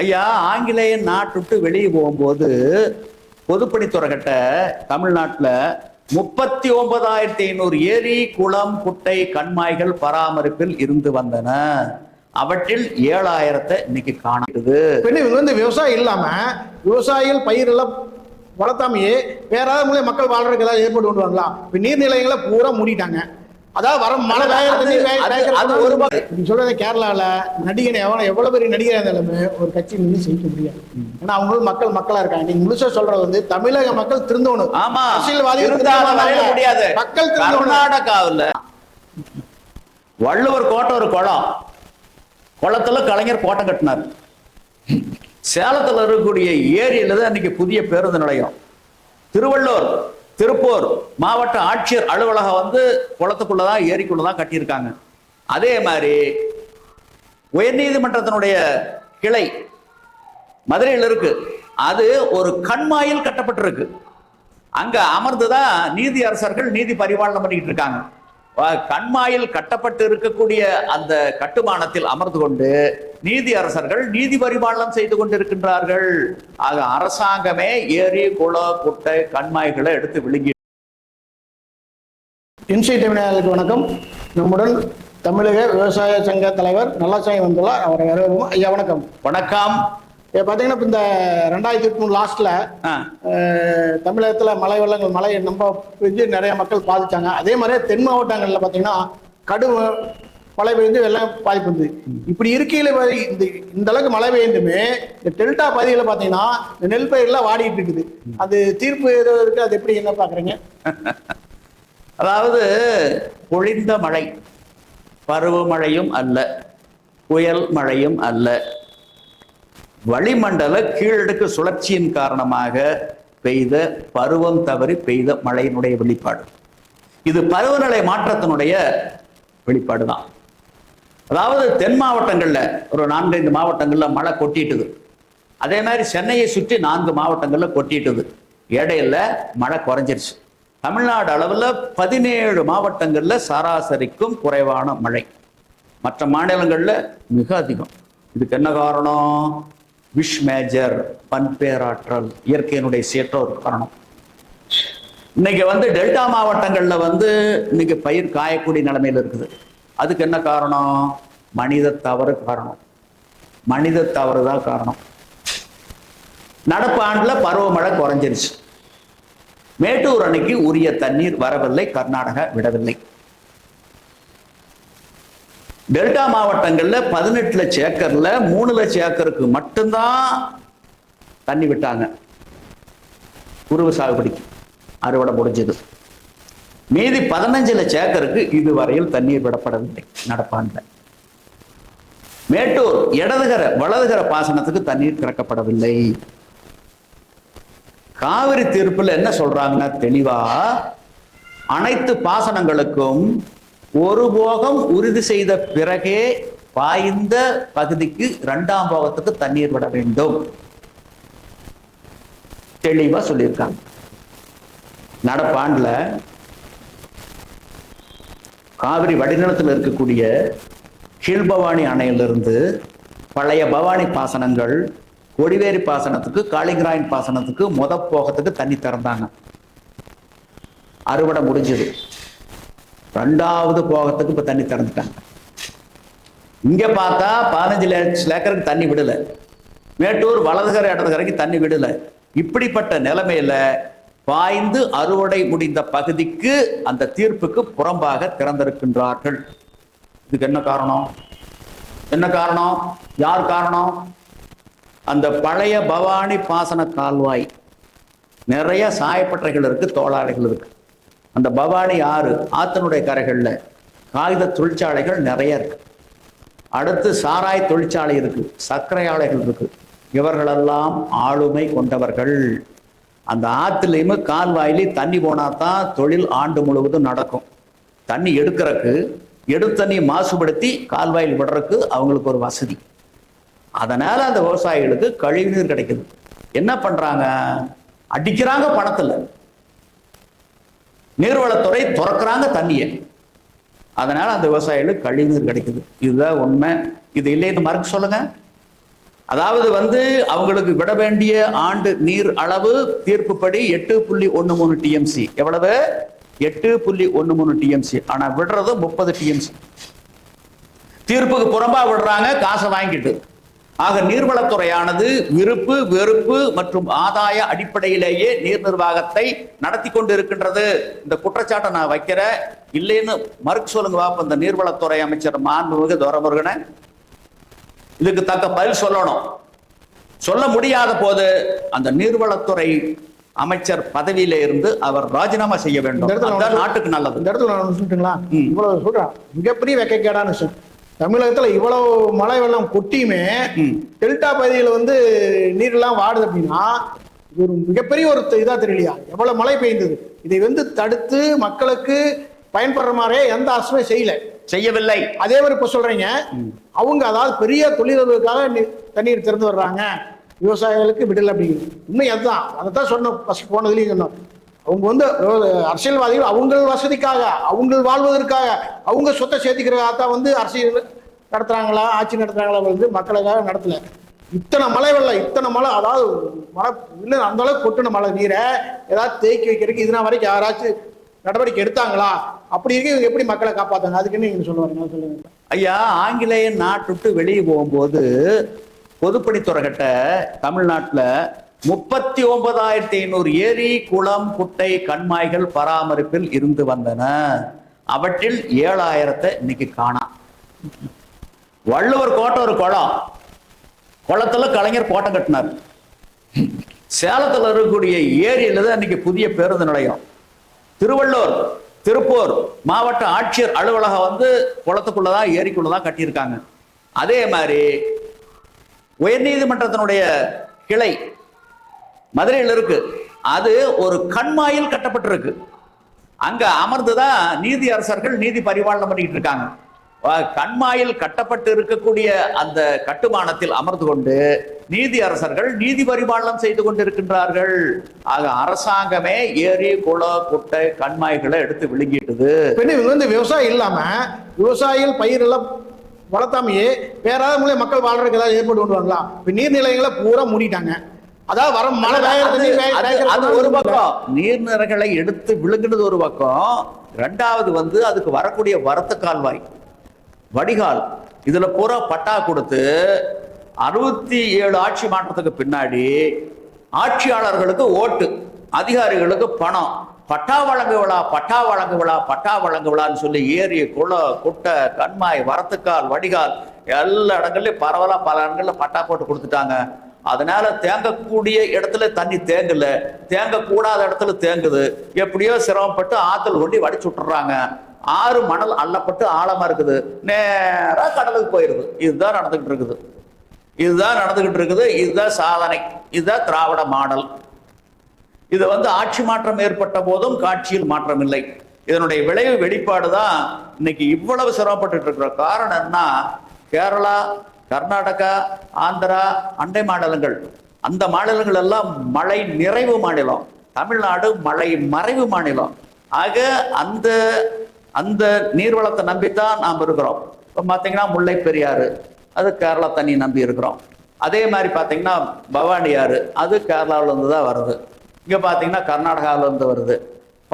ஐயா ஆங்கிலேயன் நாட்டுட்டு வெளியே போகும்போது பொதுப்பணித்துறை கிட்ட முப்பத்தி ஒன்பதாயிரத்தி ஐநூறு ஏரி குளம் குட்டை கண்மாய்கள் பராமரிப்பில் இருந்து வந்தன. அவற்றில் ஏழாயிரத்தை இன்னைக்கு காணுது பின்ன வந்து விவசாயம் இல்லாம விவசாயிகள் பயிரெல்லாம் வளர்த்தாமையே வேற ஏதாவது மூலியம் மக்கள் வாழ்றதுக்கு ஏதாவது ஏற்பாடு கொண்டு வரலாம் இப்போ நீர்நிலைகளை பூரா மூடிட்டாங்க. அதாவது வர மழை வேகிற தண்ணி அது- ஒரு நீங்க சொல்றது கேரளால நடிகனை எவ்வளவு எவ்வளவு பெரிய நடிகரா இருந்தாலுமே ஒரு கட்சி நின்று செய்ய முடியாது. ஏன்னா அவங்களும் மக்கள் மக்களா இருக்காங்க. நீங்க முழுசா சொல்றது வந்து தமிழக மக்கள் திருந்தணும். ஆமா. மாட்டாங்க. முடியாது. மக்கள் திருந்தணும். கர்நாடகாவில் வள்ளுவர் கோட்டை ஒரு குளம். குளத்துல கலைஞர் கோட்டை கட்டினார். சேலத்துல இருக்கக்கூடிய ஏரியில தான் இன்னைக்கு புதிய பேருந்து நிலையம். திருவள்ளூர். திருப்பூர் மாவட்ட ஆட்சியர் அலுவலகம் வந்து குளத்துக்குள்ளதான் ஏரிக்குள்ளதான் கட்டியிருக்காங்க. அதே மாதிரி உயர்நீதிமன்றத்தினுடைய கிளை மதுரையில் இருக்கு. அது ஒரு கண்மாயில் கட்டப்பட்டிருக்கு. அங்க அமர்ந்துதான் நீதி அரசர்கள் நீதி பரிபாலனம் பண்ணிக்கிட்டு இருக்காங்க. கண்மாயில் கட்டப்பட்டு இருக்கக்கூடிய அந்த கட்டுமானத்தில் அமர்ந்து கொண்டு நீதி அரசர்கள் நீதி பரிபாலனம் செய்து கொண்டிருக்கின்றார்கள். ஆக அரசாங்கமே ஏரி குள குட்டை கண்மாய்களை எடுத்து விழுங்கி இன்சைட் தமிழர்களுக்கு வணக்கம். நம்முடன் தமிழக விவசாய சங்க தலைவர் நல்லாசாமி வந்துள்ளார். அவரை வரவேற்போம் ஐயா வணக்கம். வணக்கம். பார்த்தீங்கன்னா இப்போ இந்த ரெண்டாயிரத்தி மூணு லாஸ்ட்ல தமிழகத்துல மழை வெள்ளங்கள் மழை நம்ம பெஞ்சு நிறைய மக்கள் பாதிச்சாங்க. அதே மாதிரியே தென் மாவட்டங்கள்ல பார்த்தீங்கன்னா கடும் மழை பெய்ஞ்சு வெள்ளம் பாதிப்பு இருந்தது. இப்படி இருக்கையில இந்த இந்த அளவுக்கு மழை பெய்ந்துமே இந்த டெல்டா பகுதியில் பார்த்தீங்கன்னா இந்த நெல் பயிரெல்லாம் வாடிட்டு இருக்குது. அது தீர்ப்பு ஏதோ இருக்கு அது எப்படி என்ன பாக்குறீங்க? அதாவது பொழிந்த மழை. பருவமழையும் அல்ல புயல் மழையும் அல்ல. வளிமண்டல கீழடுக்கு சுழற்சியின் காரணமாக பெய்த பருவம் தவறி பெய்த மழையினுடைய வெளிப்பாடு. இது பருவநிலை மாற்றத்தினுடைய வெளிப்பாடு தான் அதாவது தென் மாவட்டங்களில் ஒரு நான்கைந்து மாவட்டங்களில் மழை கொட்டிட்டுது. அதே மாதிரி சென்னையை சுற்றி நான்கு மாவட்டங்களில் கொட்டிட்டுது. இடையில மழை குறைஞ்சிருச்சு. தமிழ்நாடு அளவில் பதினேழு மாவட்டங்களில் சராசரிக்கும் குறைவான மழை. மற்ற மாநிலங்களில் மிக அதிகம். இதுக்கு என்ன காரணம்? விஷ் மேஜர் பண்பேராற்றல் இயற்கையினுடைய சீற்ற ஒரு காரணம். இன்னைக்கு வந்து டெல்டா மாவட்டங்கள்ல வந்து இன்னைக்கு பயிர் காயக்கூடிய நிலைமையில இருக்குது. அதுக்கு என்ன காரணம்? மனித தவறு காரணம். மனித தவறு தான் காரணம். நடப்பு ஆண்டுல பருவமழை குறைஞ்சிருச்சு. மேட்டூர் அணைக்கு உரிய தண்ணீர் வரவில்லை கர்நாடகா விடவில்லை. டெல்டா மாவட்டங்கள்ல பதினெட்டு லட்ச ஏக்கரில் மூணு லட்ச ஏக்கருக்கு மட்டும்தான் தண்ணி விட்டாங்க. உருவ சாகுபடிக்கு அறுவடை முடிஞ்சது. மீதி பதினஞ்சு லட்ச ஏக்கருக்கு இதுவரையில் தண்ணீர் விடப்படவில்லை நடப்பாண்டில் மேட்டூர் இடதுகர வலதுகர பாசனத்துக்கு தண்ணீர் திறக்கப்படவில்லை. காவிரி தீர்ப்புல என்ன சொல்றாங்கன்னா தெளிவா அனைத்து பாசனங்களுக்கும் ஒரு போகம் உறுதி செய்த பிறகே பாய்ந்த பகுதிக்கு இரண்டாம் போகத்துக்கு தண்ணீர் விட வேண்டும். தெளிவா சொல்லியிருக்காங்க. நடப்பாண்டுல காவிரி வடிநிலத்தில் இருக்கக்கூடிய கீழ்பவானி அணையிலிருந்து பழைய பவானி பாசனங்கள் கொடிவேரி பாசனத்துக்கு காளிங்கராயன் பாசனத்துக்கு முத போகத்துக்கு தண்ணி திறந்தாங்க. அறுவடை முடிஞ்சது. ரெண்டாவது போகத்துக்கு இப்போ தண்ணி திறந்துட்டாங்க. இங்க பார்த்தா பதினஞ்சு லட்சம் ஏக்கருக்கு தண்ணி விடல. மேட்டூர் வலதுகரை இடதுகரைக்கு தண்ணி விடல. இப்படிப்பட்ட நிலைமையில பாய்ந்து அறுவடை முடிந்த பகுதிக்கு அந்த தீர்ப்புக்கு புறம்பாக திறந்திருக்கின்றார்கள். இதுக்கு என்ன காரணம்? என்ன காரணம்? யார் காரணம்? அந்த பழைய பவானி பாசன கால்வாய். நிறைய சாயப்பட்டறைகள் இருக்கு தோளாலைகள் இருக்கு. அந்த பவானி ஆறு ஆத்தனுடைய கரைகளில் காகித தொழிற்சாலைகள் நிறைய இருக்கு. அடுத்து சாராய் தொழிற்சாலை இருக்கு சர்க்கரை ஆலைகள் இருக்கு. இவர்களெல்லாம் ஆளுமை கொண்டவர்கள். அந்த ஆற்றுலையுமே கால்வாயிலையும் தண்ணி போனா தான் தொழில் ஆண்டு முழுவதும் நடக்கும். தண்ணி எடுக்கிறக்கு எடுத்த மாசுபடுத்தி கால்வாயில் விடுறதுக்கு அவங்களுக்கு ஒரு வசதி. அதனால் அந்த விவசாயிகளுக்கு கழிவுநீர் கிடைக்குது. என்ன பண்ணுறாங்க அடிக்கிறாங்க பணத்தில். நீர்வளத்துறை துறக்கிறாங்க தண்ணியை. அதனால அந்த விவசாயிகளுக்கு கழிவுநீர் கிடைக்குது. இதுதான் உண்மை. இது இல்லைன்னு மறுக்க சொல்லுங்க. அதாவது வந்து அவங்களுக்கு விட வேண்டிய ஆண்டு நீர் அளவு தீர்ப்புப்படி எட்டு புள்ளி ஒன்று மூணு டிஎம்சி எவ்வளவு? எட்டு புள்ளி ஒன்று மூணு டிஎம்சி ஆனா விடுறது முப்பது டிஎம்சி தீர்ப்புக்கு புறம்பா விடுறாங்க காசை வாங்கிட்டு. ஆக நீர்வளத்துறையானது விருப்பு வெறுப்பு மற்றும் ஆதாய அடிப்படையிலேயே நீர் நிர்வாகத்தை நடத்தி கொண்டு இருக்கின்றது இந்த குற்றச்சாட்டை நான் வைக்கிறேன் இல்லைன்னு மறுக்கு சொல்லுங்க வாப்ப இந்த நீர்வளத்துறை அமைச்சர் மாண்புமிகு துரமுருகனை. இதுக்கு தக்க பதில் சொல்லணும். சொல்ல முடியாத போது அந்த நீர்வளத்துறை அமைச்சர் பதவியில இருந்து அவர் ராஜினாமா செய்ய வேண்டும். நாட்டுக்கு நல்லது. இந்த இடத்துல சொல்லட்டுங்களா? ம். இவ்வளவு சொல்றேன். மிகப்பெரிய தமிழகத்துல இவ்வளவு மழை வெள்ளம் கொட்டியுமே. டெல்டா பகுதியில் வந்து நீரெல்லாம் வாடுது அப்படின்னா ஒரு மிகப்பெரிய ஒரு இதா தெரியலையா? எவ்வளவு மழை பெய்ந்தது? இதை வந்து தடுத்து மக்களுக்கு பயன்படுற மாதிரியே எந்த அரசுமே செய்யல. செய்யவில்லை. அதே மாதிரி இப்ப சொல்றீங்க. அவங்க அதாவது பெரிய தொழில்துறைக்காக நீ- தண்ணீர் திறந்து வர்றாங்க. விவசாயிகளுக்கு விடல அப்படிங்கிறது. உண்மை அதுதான். அதை தான் சொன்னோம். ஃபர்ஸ்ட் போனதுலயும் சொன்னோம். அவங்க வந்து அரசியல்வாதிகள் அவங்கள் வசதிக்காக அவங்கள் வாழ்வதற்காக அவங்க சொத்தை சேர்த்துக்கிறதாக தான் வந்து அரசியல் நடத்துகிறாங்களா ஆட்சி நடத்துகிறாங்களா வந்து மக்களுக்காக நடத்தலை. இத்தனை மழை வெள்ளம் இத்தனை மழை அதாவது மழை இல்லை அந்த அளவுக்கு கொட்டின மழை நீரை ஏதாவது தேக்கி வைக்கிறதுக்கு இதுனா வரைக்கும் யாராச்சும் நடவடிக்கை எடுத்தாங்களா? அப்படி இருக்கு இவங்க எப்படி மக்களை காப்பாத்தாங்க அதுக்குன்னு நீங்க சொல்ல வரீங்க? சொல்லுங்க. ஐயா ஆங்கிலேய நாட்டுட்டு வெளியே போகும்போது பொதுப்பணித்துறை கிட்ட தமிழ்நாட்டில் முப்பத்தி ஒன்பதாயிரத்தி ஐநூறு ஏரி குளம் குட்டை கண்மாய்கள் பராமரிப்பில் இருந்து வந்தன. அவற்றில் ஏழாயிரத்தை இன்னைக்கு காணாம் வள்ளுவர் கோட்டை ஒரு குளம். குளத்துல கலைஞர் கோட்டை கட்டினார். சேலத்தில் இருக்கக்கூடிய ஏரியில தான் இன்னைக்கு புதிய பேருந்து நிலையம். திருவள்ளூர் திருப்பூர் மாவட்ட ஆட்சியர் அலுவலகம் வந்து குளத்துக்குள்ளதான் ஏரிக்குள்ளதான் கட்டியிருக்காங்க. அதே மாதிரி உயர்நீதிமன்றத்தினுடைய கிளை மதுரையில் இருக்கு. அது ஒரு கண்மாயில் கட்டப்பட்டிருக்கு. அங்க அமர்ந்துதான் நீதி அரசர்கள் நீதி பரிபாலனம் பண்ணிக்கிட்டு இருக்காங்க. கண்மாயில் கட்டப்பட்டு இருக்கக்கூடிய அந்த கட்டுமானத்தில் அமர்ந்து கொண்டு நீதி அரசர்கள் நீதி பரிபாலனம் செய்து கொண்டிருக்கின்றார்கள். ஆக அரசாங்கமே ஏரி குள குட்டை கண்மாய்களை எடுத்து விழுங்கிட்டுது. பின்ன இவங்க வந்து விவசாயம் இல்லாம விவசாயிகள் பயிர் எல்லாம் வளர்த்தாமையே வேற ஏதாவது மூலியம் மக்கள் வாழ்றதுக்கு ஏதாவது ஏற்பாடு கொண்டு வரலாம் இப்போ நீர்நிலைகளை பூரா மூடிட்டாங்க. அதாவது வர மழை அது- ஒரு பக்கம் நீர்நிலைகளை எடுத்து விழுங்குனது ஒரு பக்கம் ரெண்டாவது வந்து அதுக்கு வரக்கூடிய வரத்து கால்வாய் வடிகால். இதுல பூரா பட்டா கொடுத்து அறுபத்தி ஏழு ஆட்சி மாற்றத்துக்கு பின்னாடி ஆட்சியாளர்களுக்கு ஓட்டு அதிகாரிகளுக்கு பணம். பட்டா வழங்கு விழா பட்டா வழங்கு விழா பட்டா வழங்கு விழான்னு சொல்லி ஏரி குள குட்டை கண்மாய் வரத்துக்கால் வடிகால் எல்லா இடங்கள்லயும் பரவலா பல இடங்கள்ல பட்டா போட்டு கொடுத்துட்டாங்க. அதனால தேங்கக்கூடிய இடத்துல தண்ணி தேங்கல தேங்கக்கூடாத இடத்துல தேங்குது. எப்படியோ சிரமப்பட்டு ஆற்றல் கொண்டு வடிச்சு விட்டுறாங்க. ஆறு மணல் அள்ளப்பட்டு ஆழமா இருக்குது. நேராக கடலுக்கு போயிருது. இதுதான் நடந்துகிட்டு இருக்குது. இதுதான் நடந்துகிட்டு இருக்குது. இதுதான் சாதனை. இதுதான் திராவிட மாடல். இது வந்து ஆட்சி மாற்றம் ஏற்பட்ட போதும் காட்சியில் மாற்றம் இல்லை. இதனுடைய விளைவு வெளிப்பாடு தான் இன்னைக்கு இவ்வளவு சிரமப்பட்டு இருக்கிற காரணம் என்ன? கேரளா கர்நாடகா ஆந்திரா அண்டை மாநிலங்கள். அந்த மாநிலங்கள் எல்லாம் மழை நிறைவு மாநிலம். தமிழ்நாடு மழை மறைவு மாநிலம். ஆக அந்த அந்த நீர்வளத்தை நம்பித்தான் நாம் இருக்கிறோம். இப்போ பார்த்தீங்கன்னா முல்லை பெரியாறு அது கேரளா தண்ணி நம்பி இருக்கிறோம். அதே மாதிரி பார்த்தீங்கன்னா பவானி ஆறு அது கேரளாவிலேருந்து தான் வருது. இங்கே பார்த்தீங்கன்னா கர்நாடகாவிலேருந்து வருது.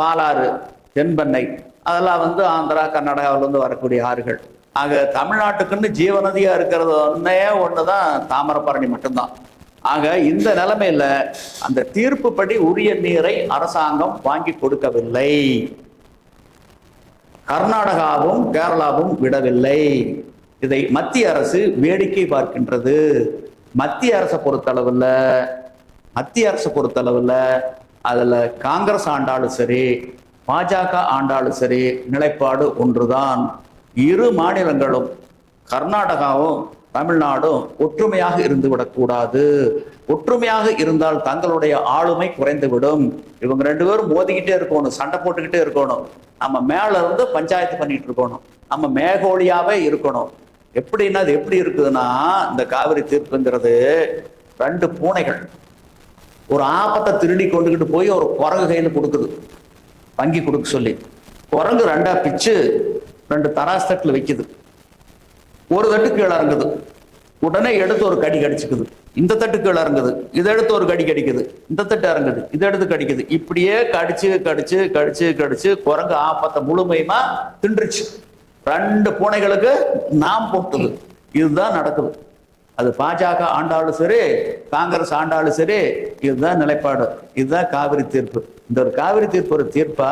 பாலாறு தென்பெண்ணை அதெல்லாம் வந்து ஆந்திரா கர்நாடகாவிலேருந்து வரக்கூடிய ஆறுகள். ஆக தமிழ்நாட்டுக்குன்னு ஜீவநதியா இருக்கிறது ஒன்னே ஒன்று தான் தாமிரபரணி மட்டும்தான். ஆக இந்த நிலைமையில அந்த தீர்ப்புப்படி உரிய நீரை அரசாங்கம் வாங்கி கொடுக்கவில்லை. கர்நாடகாவும் கேரளாவும் விடவில்லை. இதை மத்திய அரசு வேடிக்கை பார்க்கின்றது. மத்திய அரசை பொறுத்தளவில் மத்திய அரசை பொறுத்தளவில் அதில் காங்கிரஸ் ஆண்டாலும் சரி பாஜக ஆண்டாலும் சரி நிலைப்பாடு ஒன்றுதான். இரு மாநிலங்களும் கர்நாடகாவும் தமிழ்நாடும் ஒற்றுமையாக இருந்து விடக்கூடாது. ஒற்றுமையாக இருந்தால் தங்களுடைய ஆளுமை குறைந்துவிடும். இவங்க ரெண்டு பேரும் மோதிக்கிட்டே இருக்கணும் சண்டை போட்டுக்கிட்டே இருக்கணும். நம்ம மேல இருந்து பஞ்சாயத்து பண்ணிட்டு இருக்கணும். நம்ம மேகோலியாவே இருக்கணும். எப்படின்னா அது எப்படி இருக்குதுன்னா இந்த காவிரி தீர்ப்புங்கிறது ரெண்டு பூனைகள். ஒரு ஆபத்தை திருடி கொண்டுகிட்டு போய் ஒரு குரங்கு கையில கொடுக்குது. வங்கி கொடுக்க சொல்லி. குரங்கு ரெண்டா பிச்சு ரெண்டு தராஸ் தட்டில் வைக்குது. ஒரு தட்டு கீழே இறங்குது. உடனே எடுத்து ஒரு கடி கடிச்சுக்குது. இந்த தட்டு கீழே இறங்குது. இதை எடுத்து ஒரு கடி கடிக்குது. இந்த தட்டு இறங்குது. இதை எடுத்து கடிக்குது. இப்படியே கடிச்சு கடிச்சு கடிச்சு கடிச்சு குரங்கு ஆப்பத்தை முழுமையுமா தின்றுச்சு. ரெண்டு பூனைகளுக்கு நாம் போட்டது. இதுதான் நடக்குது. அது பாஜக ஆண்டாலும் சரி காங்கிரஸ் ஆண்டாலும் சரி இதுதான் நிலைப்பாடு. இதுதான் காவிரி தீர்ப்பு. இந்த ஒரு காவிரி தீர்ப்பு ஒரு தீர்ப்பா?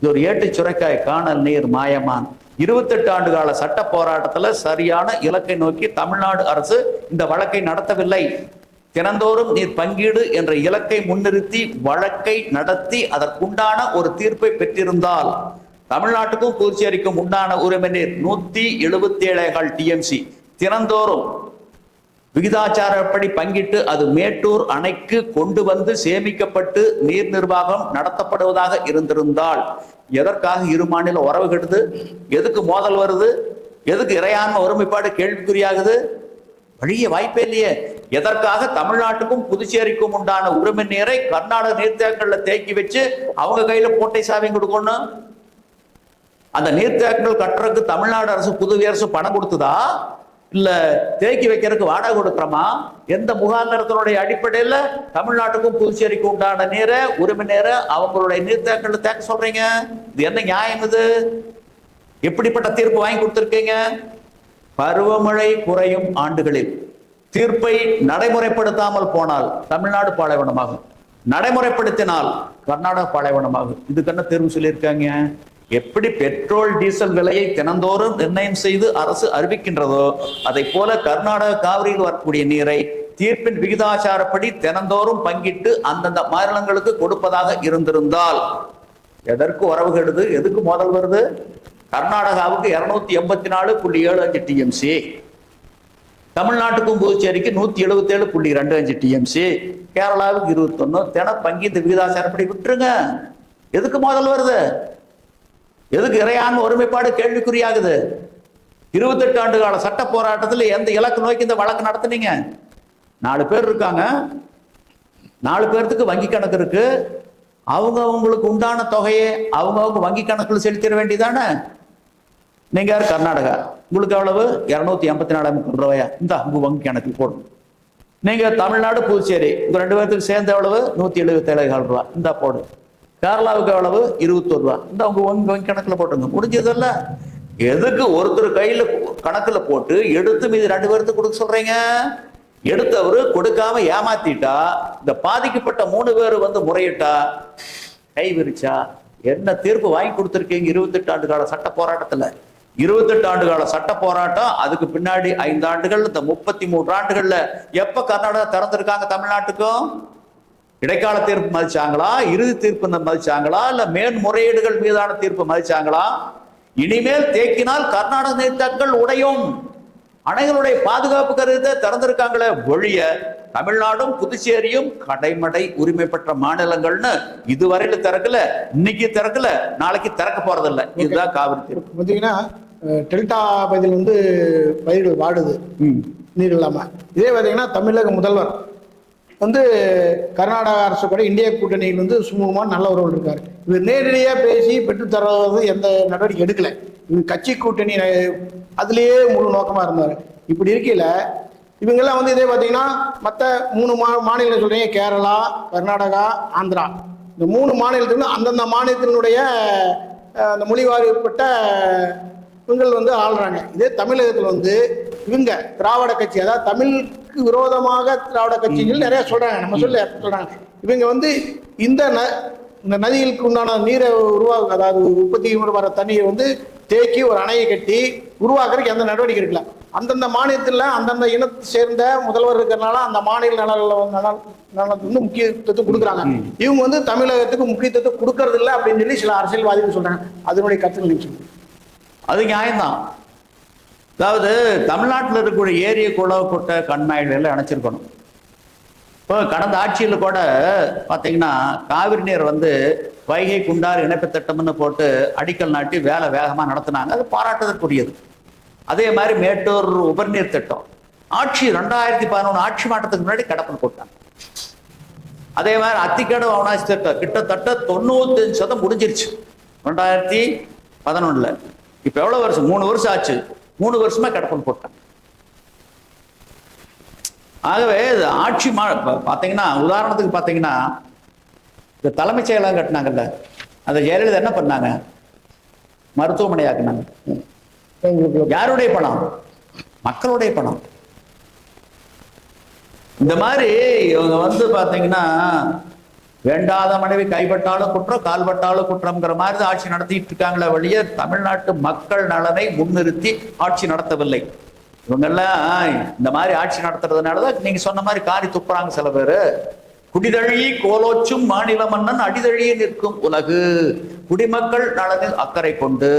இது ஒரு ஏட்டு சுரைக்காய் காணல் நீர் மாயமான். இருபத்தெட்டு ஆண்டு கால சட்ட போராட்டத்துல சரியான இலக்கை நோக்கி தமிழ்நாடு அரசு இந்த வழக்கை நடத்தவில்லை. தினந்தோறும் நீர் பங்கீடு என்ற இலக்கை முன்னிறுத்தி வழக்கை நடத்தி அதற்குண்டான ஒரு தீர்ப்பை பெற்றிருந்தால் தமிழ்நாட்டுக்கும் புதுச்சேரிக்கும் உண்டான உரிமை நீர் நூத்தி எழுபத்தி ஏழேகால் டிஎம்சி தினந்தோறும் விகிதாச்சாரப்படி பங்கிட்டு அது மேட்டூர் அணைக்கு கொண்டு வந்து சேமிக்கப்பட்டு நீர் நிர்வாகம் நடத்தப்படுவதாக இருந்திருந்தால் எதற்காக இரு மாநில உறவு கெடுது? எதுக்கு மோதல் வருது? எதுக்கு இறையாண்மை ஒருமைப்பாடு கேள்விக்குறியாகுது? வழிய வாய்ப்பே இல்லையே. எதற்காக தமிழ்நாட்டுக்கும் புதுச்சேரிக்கும் உண்டான உரிமை நீரை கர்நாடக நீர்த்தேக்கங்களில் தேக்கி வச்சு அவங்க கையில போட்டை சாவி கொடுக்கணும்? அந்த நீர்த்தேக்கங்கள் கட்டுறதுக்கு தமிழ்நாடு அரசு புதுவை அரசு பணம் கொடுத்ததா? இல்லை தேக்கி வைக்கிறதுக்கு வாடகை கொடுக்குறோமா? எந்த முகாந்திரத்தினுடைய அடிப்படையில் தமிழ்நாட்டுக்கும் புதுச்சேரிக்கும் உண்டான நீரை உரிமை நேர அவங்களுடைய நீர்த்தேக்கங்களை தேக்க சொல்றீங்க? இது என்ன நியாயம் இது? எப்படிப்பட்ட தீர்ப்பு வாங்கி கொடுத்துருக்கீங்க? பருவமழை குறையும் ஆண்டுகளில். தீர்ப்பை நடைமுறைப்படுத்தாமல் போனால் தமிழ்நாடு பாலைவனமாகும். நடைமுறைப்படுத்தினால் கர்நாடக பாலைவனமாகும். இதுக்கு என்ன தீர்வு சொல்லியிருக்காங்க? எப்படி பெட்ரோல் டீசல் விலையை தினந்தோறும் நிர்ணயம் செய்து அரசு அறிவிக்கின்றதோ அதை போல கர்நாடக காவிரியில் வரக்கூடிய நீரை தீர்ப்பின் விகிதாச்சாரப்படி தினந்தோறும் பங்கிட்டு அந்தந்த மாநிலங்களுக்கு கொடுப்பதாக இருந்திருந்தால் எதற்கு உறவு கெடுது? எதுக்கு மோதல் வருது? கர்நாடகாவுக்கு இருநூத்தி எண்பத்தி நாலு புள்ளி ஏழு அஞ்சு டிஎம்சி தமிழ்நாட்டுக்கும் புதுச்சேரிக்கு நூத்தி எழுபத்தி ஏழு புள்ளி ரெண்டு அஞ்சு டிஎம்சி கேரளாவுக்கு இருபத்தொன்னு. தின பங்கி இந்த விகிதாச்சாரப்படி விட்டுருங்க. எதுக்கு மோதல் வருது? எதுக்கு இறையாண்மை ஒருமைப்பாடு கேள்விக்குறியாகுது? இருபத்தெட்டு ஆண்டு கால சட்ட போராட்டத்தில் எந்த இலக்கு நோக்கி இந்த வழக்கு நடத்துனீங்க? நாலு பேர் இருக்காங்க. நாலு பேர்த்துக்கு வங்கி கணக்கு இருக்கு. அவங்க அவங்களுக்கு உண்டான தொகையை அவங்க அவங்க வங்கி கணக்கில் செலுத்திட வேண்டியதானே? நீங்க யார்? கர்நாடகா. உங்களுக்கு எவ்வளவு? இரநூத்தி எண்பத்தி நாலு முப்பது ரூபாயா இந்த உங்க வங்கி கணக்கு போடும் நீங்க தமிழ்நாடு புதுச்சேரி. உங்க ரெண்டு பேர்த்துக்கு சேர்ந்த எவ்வளவு? நூத்தி எழுபத்தி ஏழு ரூபா இந்த போடு. கேரளாவுக்கு எவ்வளவு? இருபத்தொரு ரூபா. இந்த அவங்க வங்கி வங்கி கணக்கில் போட்டுங்க. முடிஞ்சதல்ல. எதுக்கு ஒருத்தர் கையில கணக்குல போட்டு எடுத்து மீது ரெண்டு பேருக்கு கொடுக்க சொல்றீங்க? எடுத்தவரு கொடுக்காம ஏமாத்திட்டா இந்த பாதிக்கப்பட்ட மூணு பேர் வந்து முறையிட்டா கை விரிச்சா என்ன தீர்ப்பு வாங்கி கொடுத்துருக்கீங்க இருபத்தெட்டு ஆண்டு கால சட்ட போராட்டத்துல? இருபத்தெட்டு ஆண்டு கால சட்ட போராட்டம் அதுக்கு பின்னாடி ஐந்து ஆண்டுகள் இந்த முப்பத்தி மூன்று ஆண்டுகள்ல எப்ப கர்நாடகா திறந்திருக்காங்க தமிழ்நாட்டுக்கும்? இடைக்கால தீர்ப்பு மதிச்சாங்களா? இறுதி தீர்ப்பு மதிச்சாங்களா? இல்ல மேன்முறையீடுகள் மீதான தீர்ப்பு மதிச்சாங்களா? இனிமேல் தேக்கினால் கர்நாடக நீர்த்தங்கள் உடையும். அணைகளுடைய பாதுகாப்பு கருத்தை திறந்திருக்காங்களே ஒழிய தமிழ்நாடும் புதுச்சேரியும் கடைமடை உரிமை பெற்ற மாநிலங்கள்னு இதுவரையில திறக்கல இன்னைக்கு திறக்கல நாளைக்கு திறக்க போறதில்ல. இதுதான் காவிரி தீர்ப்பு. பார்த்தீங்கன்னா டெல்டா பகுதியில் வந்து பயிர்கள் வாடுது. நீர் இல்லாம. இதே பார்த்தீங்கன்னா தமிழக முதல்வர் வந்து கர்நாடக அரசு கூட இந்திய கூட்டணியில் வந்து சுமூகமாக நல்ல உறவு இருக்கார். இவர் நேரடியாக பேசி பெற்றுத்தரது எந்த நடவடிக்கை எடுக்கலை. இவர் கட்சி கூட்டணி அதுலேயே முழு நோக்கமாக இருந்தார். இப்படி இருக்கையில் இவங்கெல்லாம் வந்து இதே பார்த்தீங்கன்னா மற்ற மூணு மா மாநிலம் சொல்கிறீங்க கேரளா கர்நாடகா ஆந்திரா. இந்த மூணு மாநிலத்துக்கு அந்தந்த மாநிலத்தினுடைய அந்த மொழிவாரிப்பட்ட இவங்கள் வந்து ஆள்றாங்க. இதே தமிழகத்தில் வந்து இவங்க திராவிட கட்சி அதாவது தமிழுக்கு விரோதமாக திராவிட கட்சிகள் நிறைய சொல்றாங்க. நம்ம சொல்ல சொல்றாங்க? இவங்க வந்து இந்த ந- இந்த நதிகளுக்கு உண்டான நீரை உருவாக்க அதாவது உற்பத்தி வர தண்ணியை வந்து தேக்கி ஒரு அணையை கட்டி உருவாக்குறதுக்கு எந்த நடவடிக்கை எடுக்கல. அந்தந்த மாநிலத்தில் அந்தந்த இனத்தை சேர்ந்த முதல்வர் இருக்கிறனால அந்த மாநில நலனில் நலன் நலனுக்கு வந்து முக்கியத்துவத்தை கொடுக்குறாங்க. இவங்க வந்து தமிழகத்துக்கு முக்கியத்துவத்தை கொடுக்கறது இல்லை அப்படின்னு சொல்லி சில அரசியல்வாதிகள் சொல்றாங்க. அதனுடைய கருத்து நீங்க சொல்லுங்க. அது நியாயம்தான். அதாவது தமிழ்நாட்டில் இருக்கக்கூடிய ஏரிய குளவு குட்டை கண்மாய்கள் எல்லாம் இணைச்சிருக்கணும் இப்போ கடந்த ஆட்சியில் கூட பார்த்தீங்கன்னா காவிரி நீர் வந்து வைகை குண்டார் இணைப்பு திட்டம்னு போட்டு அடிக்கல் நாட்டி வேலை வேகமாக நடத்துனாங்க. அது பாராட்டுதற்குரியது. அதே மாதிரி மேட்டூர் உபர்நீர் திட்டம். ஆட்சி ரெண்டாயிரத்தி பதினொன்று ஆட்சி மாற்றத்துக்கு முன்னாடி கடப்பில் போட்டாங்க. அதே மாதிரி அத்திக்கடவு அவனாசி திட்டம் கிட்டத்தட்ட தொண்ணூத்தஞ்சு சதம் முடிஞ்சிருச்சு. ரெண்டாயிரத்தி பதினொன்றில் இப்போ எவ்வளோ வருஷம்? மூணு வருஷம் ஆச்சு. மூணு வருஷமா கடப்பல் போட்டாங்க ஆகவே இது ஆட்சி மா பார்த்தீங்கன்னா உதாரணத்துக்கு பார்த்தீங்கன்னா இந்த தலைமைச் செயலகம் கட்டினாங்கல்ல அதை ஜெயலலிதா என்ன பண்ணாங்க? மருத்துவமனை ஆக்குனாங்க. யாருடைய பணம்? மக்களுடைய பணம். இந்த மாதிரி இவங்க வந்து பாத்தீங்கன்னா வேண்டாத மனைவி கைப்பட்டாலும் குற்றம் கால்பட்டாலும் குற்றம்ங்கிற மாதிரி தான் ஆட்சி நடத்திட்டு இருக்காங்களே வழிய தமிழ்நாட்டு மக்கள் நலனை முன்னிறுத்தி ஆட்சி நடத்தவில்லை. இவங்கெல்லாம் இந்த மாதிரி ஆட்சி நடத்துறதுனாலதான் நீங்க சொன்ன மாதிரி காரி துப்புறாங்க சில பேரு. குடிதழி கோலோச்சும் மாநில மன்னன் அடிதழியே நிற்கும் உலகு. குடிமக்கள் நலனில் அக்கறை கொண்டு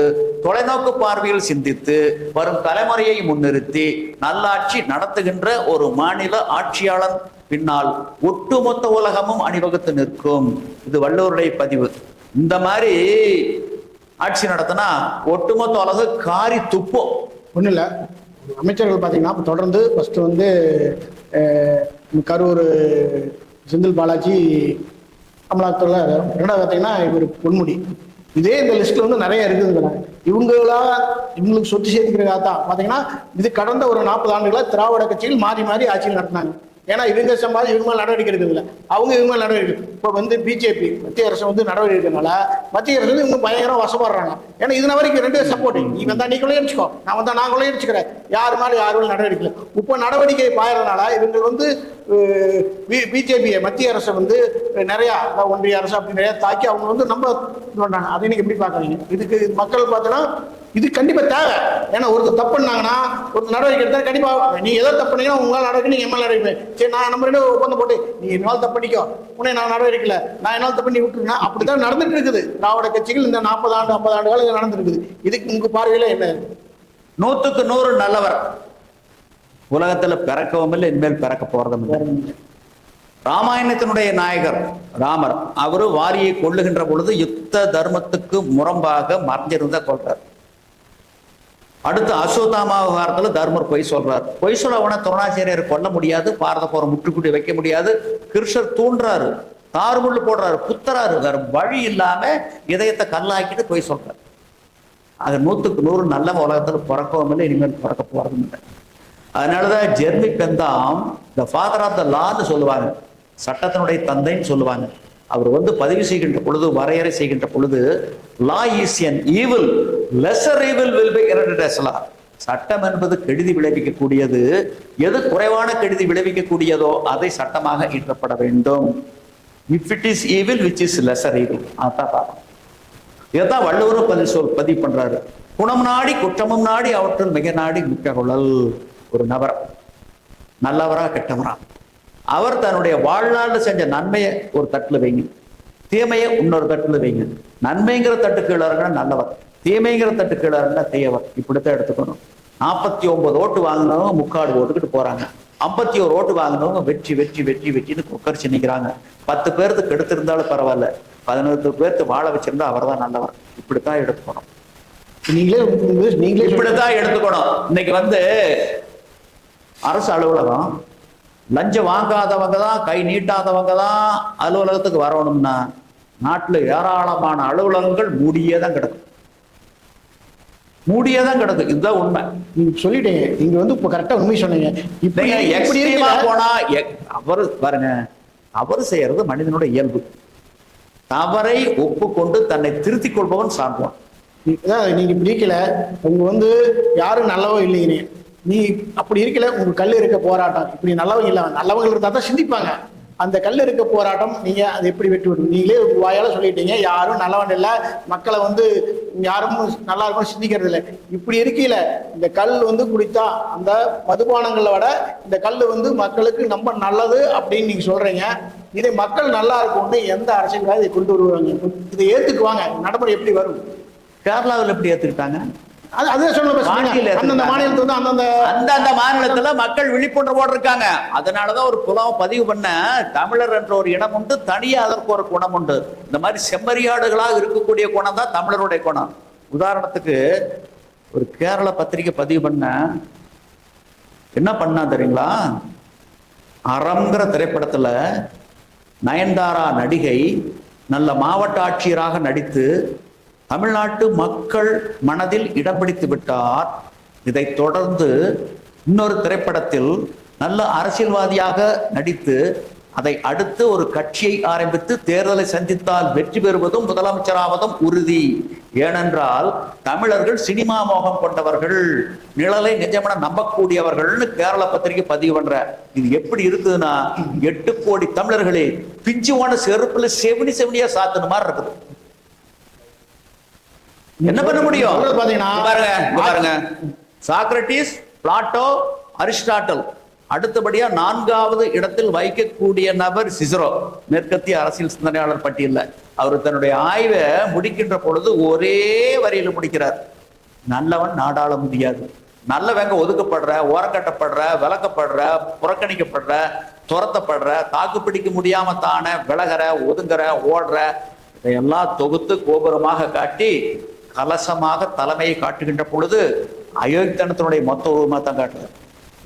தொலைநோக்கு பார்வையில் சிந்தித்து வரும் தலைமுறையை முன்னிறுத்தி நல்லாட்சி நடத்துகின்ற ஒரு மாநில ஆட்சியாளன் பின்னால் ஒட்டுமொத்த உலகமும் அணிவகுத்து நிற்கும். இது வள்ளுவருடைய பதிவு. இந்த மாதிரி ஆட்சி நடத்தினா ஒட்டுமொத்த உலக காரி துப்போம் ஒன்றும் இல்லை. அமைச்சர்கள் பார்த்தீங்கன்னா தொடர்ந்து ஃபர்ஸ்ட் வந்து கரூர் செந்தில் பாலாஜி அமலாக்கத்துறை ரெண்டாவது பார்த்தீங்கன்னா இவர் பொன்முடி. இதே இந்த லிஸ்ட்ல வந்து நிறைய இருக்குதுங்க இவங்களா இவங்களுக்கு சொத்து சேர்த்துக்கிறதா தான் பார்த்தீங்கன்னா இது கடந்த ஒரு நாற்பது ஆண்டுகளா திராவிட கட்சியில் மாறி மாறி ஆட்சியில் நடத்தினாங்க. ஏன்னா இவங்க சம்பாதி இவங்க மேலே நடவடிக்கை எடுக்கிறதுல அவங்க இவங்க மேலே நடவடிக்கை இப்போ வந்து பிஜேபி மத்திய அரசு வந்து நடவடிக்கை எடுக்கிறதுனால மத்திய அரசு வந்து இவங்க பயங்கரம் வசப்படுறாங்க. ஏன்னா இதுன வரைக்கும் ரெண்டு சப்போர்ட் நீ வந்தா நீ கொள்ளையடிச்சுக்கோ நான் வந்தா நான் கொள்ளையடிச்சுக்கிறேன். யார் மேலே யாரும் நடவடிக்கை இப்போ நடவடிக்கை பாயறதுனால இவங்க வந்து பிஜேபியை மத்திய அரசை வந்து நிறையா ஒன்றிய அரசு அப்படி நிறையா தாக்கி அவங்க வந்து நம்ம பண்ணுறாங்க அதை நீங்கள் எப்படி பார்க்குறீங்க? இதுக்கு மக்கள் பார்த்தோன்னா இது கண்டிப்பாக தேவை. ஏன்னா ஒருத்தர் தப்பு பண்ணாங்கன்னா ஒரு நடவடிக்கை எடுத்தா கண்டிப்பாக நீ எதோ தப்பு பண்ணீங்கன்னா உங்களால் நடவடிக்கை நீங்கள் எம்எல்ஏ நடவடிக்கை சரி நான் நம்ம ரெண்டு ஒப்பந்தம் போட்டு நீ என்னால் தப்பு பண்ணிக்கோ. உன்னை நான் நடவடிக்கை நான் என்னால் தப்பு பண்ணி அப்படி தான் நடந்துட்டு இருக்குது. திராவிட கட்சிகள் இந்த நாற்பது ஆண்டு ஐம்பது ஆண்டு காலம் நடந்துருக்குது இதுக்கு உங்க பார்வையில் என்ன? நூற்றுக்கு நூறு நல்லவர். உலகத்தில் பிறக்கவும் இல்லை இனிமேல் பிறக்க போறதும் இல்லை. ராமாயணத்தினுடைய நாயகர் ராமர் அவரு வாரியை கொள்ளுகின்ற பொழுது யுத்த தர்மத்துக்கு முரம்பாக மறைஞ்சிருந்த கொள்றார் அடுத்து அசோதாமா விவகாரத்தில் தர்மர் பொய் சொல்றார். பொய் சொல்லவன துரோணாச்சாரியர் கொல்ல முடியாது பாரத போற முற்றுக்குட்டி வைக்க முடியாது. கிருஷ்ணர் தூண்டுறாரு. தாறுமுள்ளு போடுறாரு குத்துறாரு. வேற வழி இல்லாம இதயத்தை கல்லாக்கிட்டு பொய் சொல்றாரு. அது நூத்துக்கு நூறு நல்ல உலகத்தில் பிறக்கவும் இல்லை இனிமேல் பிறக்க போறதும் இல்லை. அதனாலதான் Jeremy Bentham the father of the லான்னு சொல்லுவாங்க. சட்டத்தினுடைய தந்தைன்னு சொல்லுவாங்க. அவர் வந்து பதிவு செய்கின்ற பொழுது வரையறை செய்கின்ற பொழுது law is an evil lesser evil will be law சட்டம் என்பது கெடுதி விளைவிக்கக்கூடியது. எது குறைவான கெடுதி விளைவிக்கக்கூடியதோ அதை சட்டமாக ஈற்றப்பட வேண்டும். If it is evil which is lesser evil அதான் பார்க்கணும் இதைத்தான் வள்ளுவரும் பதில் சொல் பதிவு பண்றாரு. குணம் நாடி குற்றமும் நாடி அவற்றில் மிக நாடி மிக்க குழல் ஒரு நபர். நல்லவரா கெட்டவரா? அவர் தன்னுடைய வாழ்நாள்ல செஞ்ச நன்மையை ஒரு தட்டுல வைங்க. தீமையை இன்னொரு தட்டுல வைங்க. நன்மைங்கிற தட்டு கீழே நல்லவர். தீமைங்கிற தட்டு கீழே இருந்தா தீயவர் இப்படித்தான் எடுத்துக்கணும். நாற்பத்தி ஒன்பது ஓட்டு வாங்கினவங்க முக்காடு ஓட்டுக்கிட்டு போறாங்க. ஐம்பத்தி ஒரு ஓட்டு வாங்கினவங்க வெற்றி வெற்றி வெற்றி வெற்றின்னு கொக்கரிச்சு நிக்கிறாங்க. பத்து பேருக்கு கெடுத்திருந்தாலும் பரவாயில்ல. பதினோரு பேருக்கு வாழ வச்சிருந்தா அவர்தான் நல்லவர். இப்படித்தான் எடுத்துக்கணும். நீங்களே நீங்களே. இப்படித்தான் எடுத்துக்கணும். இன்னைக்கு வந்து அரசு அலுவலகம் லஞ்சம் வாங்காதவங்க தான் கை நீட்டாதவங்க தான் அலுவலகத்துக்கு வரணும்னா நாட்டுல ஏராளமான அலுவலகங்கள் மூடியே தான் கிடக்கும். மூடியே தான் கிடக்கு இதுதான் உண்மை. நீங்க சொல்லிட்டீங்க நீங்க வந்து இப்போ கரெக்டா உண்மை சொன்னீங்க. இருக்கல. போனா அவரு பாருங்க தவறு செய்யறது மனிதனுடைய இயல்பு. தவறை ஒப்புக்கொண்டு தன்னை திருத்திக் கொள்பவன் சார்பான் நீங்க இப்படி இருக்கல உங்க வந்து யாரும் நல்லவோ இல்லைங்க நீ அப்படி இருக்கல உங்க கல் இருக்க போராட்டம். இப்படி நல்லவங்க இல்லை நல்லவங்க இருந்தா தான் சிந்திப்பாங்க. அந்த கல் இருக்க போராட்டம் நீங்க அதை எப்படி வெற்றி விடும் நீங்களே வாயால் வாயால சொல்லிட்டீங்க யாரும் நல்லவன் இல்லை மக்களை வந்து யாரும் நல்லா இருக்கும் சிந்திக்கிறது இல்லை. இப்படி இருக்கையில இந்த கல் வந்து குடித்தா அந்த மதுபானங்களை விட இந்த கல் வந்து மக்களுக்கு ரொம்ப நல்லது அப்படின்னு நீங்க சொல்றீங்க. இதை மக்கள் நல்லா இருக்கும்னு எந்த அரசியல்வாதி இதை கொண்டு வருவாங்க. இதை ஏத்துக்குவாங்க. நடைமுறை எப்படி வரும்? கேரளாவில் எப்படி ஏத்துக்கிட்டாங்க? அது சொல்லுங்க மாநில அந்தந்த மாநிலத்துல அந்தந்த அந்தந்த மாநிலத்துல மக்கள் விழிப்புணர்வோடு இருக்காங்க அதனாலதான் ஒரு புலம் பதிவு பண்ண தமிழர் என்ற ஒரு இனம் உண்டு தனியா அதற்கு ஒரு குணம் உண்டு. இந்த மாதிரி செம்மறியாடுகளாக இருக்கக்கூடிய குணம் தான் தமிழருடைய குணம். உதாரணத்துக்கு ஒரு கேரள பத்திரிகை பதிவு பண்ண என்ன பண்ணா தெரியுங்களா? அறம்ங்கிற திரைப்படத்துல நயன்தாரா நடிகை நல்ல மாவட்ட ஆட்சியராக நடித்து தமிழ்நாட்டு மக்கள் மனதில் இடம் பிடித்து விட்டார். இதைத் தொடர்ந்து இன்னொரு திரைப்படத்தில் நல்ல அரசியல்வாதியாக நடித்து அதை அடுத்து ஒரு கட்சியை ஆரம்பித்து தேர்தலை சந்தித்தால் வெற்றி பெறுவதும் முதலமைச்சராவதும் உறுதி. ஏனென்றால் தமிழர்கள் சினிமா மோகம் கொண்டவர்கள் நிழலை நிஜமென நம்பக்கூடியவர்கள்னு கேரள பத்திரிகை பதிவு பண்ற இது எப்படி இருக்குதுன்னா எட்டு கோடி தமிழர்களே பிஞ்சுவான செருப்புல செவினி செவினியா சாத்துன மாதிரி இருக்குது. என்ன பண்ண முடியும்? பாத்தீங்கன்னா- பாருங்க பாருங்க. Socrates Plato Aristotle. அடுத்தபடியா நான்காவது இடத்தில் வைக்கக்கூடிய நபர் சிசரோ. மேற்கத்திய அரசியல் சிந்தனையாளர் பட்டியல்ல. அவர் தன்னுடைய ஆய்வை முடிக்கின்ற பொழுது ஒரே வரியில முடிக்கிறார். நல்லவன் நாடாள முடியாது. நல்லவங்க ஒதுக்கப்படுற ஓரக்கட்டப்படுற விளக்கப்படுற புறக்கணிக்கப்படுற துரத்தப்படுற தாக்கு பிடிக்க முடியாம தானே விலகிற ஒதுங்குற ஓடுற இதையெல்லாம் தொகுத்து கோபுரமாக காட்டி கலசமாக தலைமையை காட்டுகின்ற பொழுது அயோக்கியத்தனத்தினுடைய மொத்த உருவமாக தான் காட்டுறார்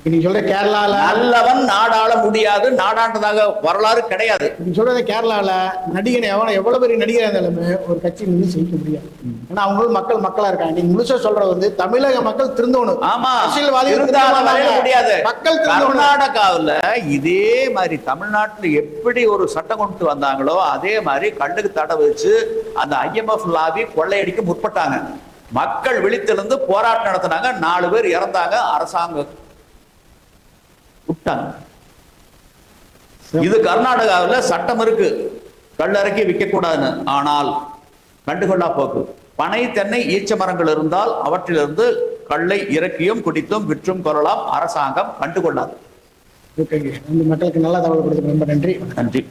நீங்க சொல்ற கேரளால நல்லவன் நாடாள முடியாது. நாடாண்டதாக வரலாறு கிடையாது. நீங்க சொல்றது கேரளால நடிகனை எவ்வளவு எவ்வளவு பெரிய நடிகரா இருந்தாலுமே ஒரு கட்சி நின்று ஜெயிக்க முடியாது. ஏன்னா அவங்களும் மக்கள் மக்களா இருக்காங்க. நீங்க முழுசா சொல்றது வந்து தமிழக மக்கள் திருந்தணும். ஆமா. மாட்டாங்க. முடியாது. மக்கள் கர்நாடகாவுல இதே மாதிரி தமிழ்நாட்டுல எப்படி ஒரு சட்டம் கொண்டு வந்தாங்களோ அதே மாதிரி கண்ணுக்கு தடை வச்சு அந்த ஐஎம்எஃப் லாபி கொள்ளையடிக்க முற்பட்டாங்க. மக்கள் விழித்திருந்து போராட்டம் நடத்தினாங்க. நாலு பேர் இறந்தாங்க. அரசாங்கம் விட்டாங்க. இது கர்நாடகாவுல சட்டம் இருக்கு. கல்லறைக்கு விற்க கூடாதுன்னு ஆனால் கண்டுகொள்ளா போக்கு. பனை தென்னை ஈச்ச மரங்கள் இருந்தால் அவற்றிலிருந்து கல்லை இறக்கியும் குடித்தும் விற்றும் கொள்ளலாம் அரசாங்கம் கண்டுகொள்ளாது. ஓகேங்க. இந்த மக்களுக்கு நல்ல தகவல் கொடுத்து ரொம்ப நன்றி. நன்றி.